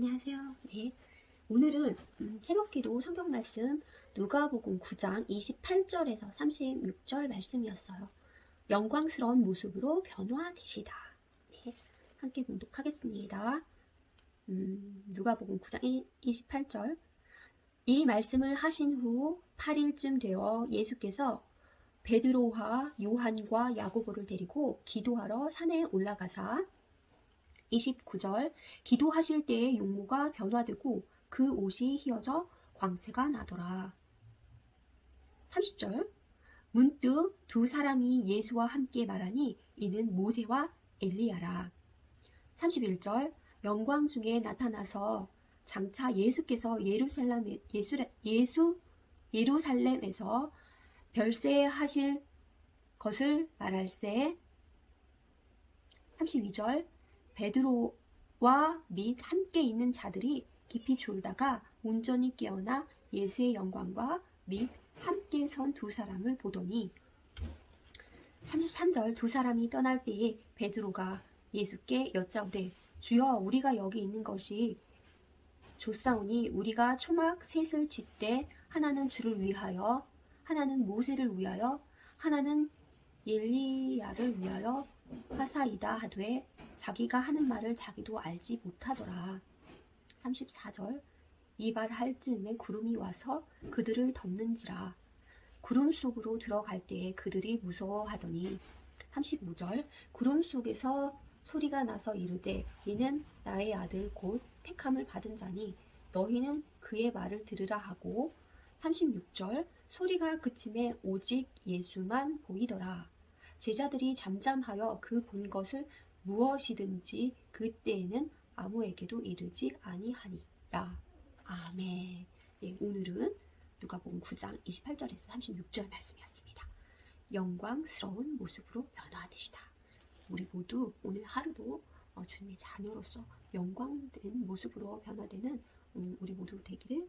안녕하세요. 네. 오늘은 음, 새롭기도 성경 말씀 누가복음 9장 28절에서 36절 말씀이었어요. 영광스러운 모습으로 변화되시다. 네. 함께 봉독하겠습니다. 음, 누가복음 9장 28절 이 말씀을 하신 후 8일쯤 되어 예수께서 베드로와 요한과 야고보를 데리고 기도하러 산에 올라가사 29절 기도하실 때의 용모가 변화되고 그 옷이 휘어져 광채가 나더라. 30절 문득 두 사람이 예수와 함께 말하니 이는 모세와 엘리야라. 31절 영광 중에 나타나서 장차 예수께서 예루살렘 예수, 예수 예루살렘에서 별세하실 것을 말할세. 32절 베드로와 및 함께 있는 자들이 깊이 졸다가 온전히 깨어나 예수의 영광과 및 함께 선 두 사람을 보더니 33절 두 사람이 떠날 때에 베드로가 예수께 여짜오되 주여 우리가 여기 있는 것이 좋사오니 우리가 초막 셋을 짓되 하나는 주를 위하여 하나는 모세를 위하여 하나는 엘리야를 위하여 하사이다 하되 자기가 하는 말을 자기도 알지 못하더라. 34절. 이발할 즈음에 구름이 와서 그들을 덮는지라. 구름 속으로 들어갈 때에 그들이 무서워하더니. 35절. 구름 속에서 소리가 나서 이르되 이는 나의 아들 곧 택함을 받은 자니 너희는 그의 말을 들으라 하고. 36절. 소리가 그침에 오직 예수만 보이더라 제자들이 잠잠하여 그 본 것을 무엇이든지 그때에는 아무에게도 이르지 아니하니라. 아멘. 네, 오늘은 누가복음 9장 28절에서 36절 말씀이었습니다. 영광스러운 모습으로 변화되시다. 우리 모두 오늘 하루도 어, 주님의 자녀로서 영광된 모습으로 변화되는 음, 우리 모두 되기를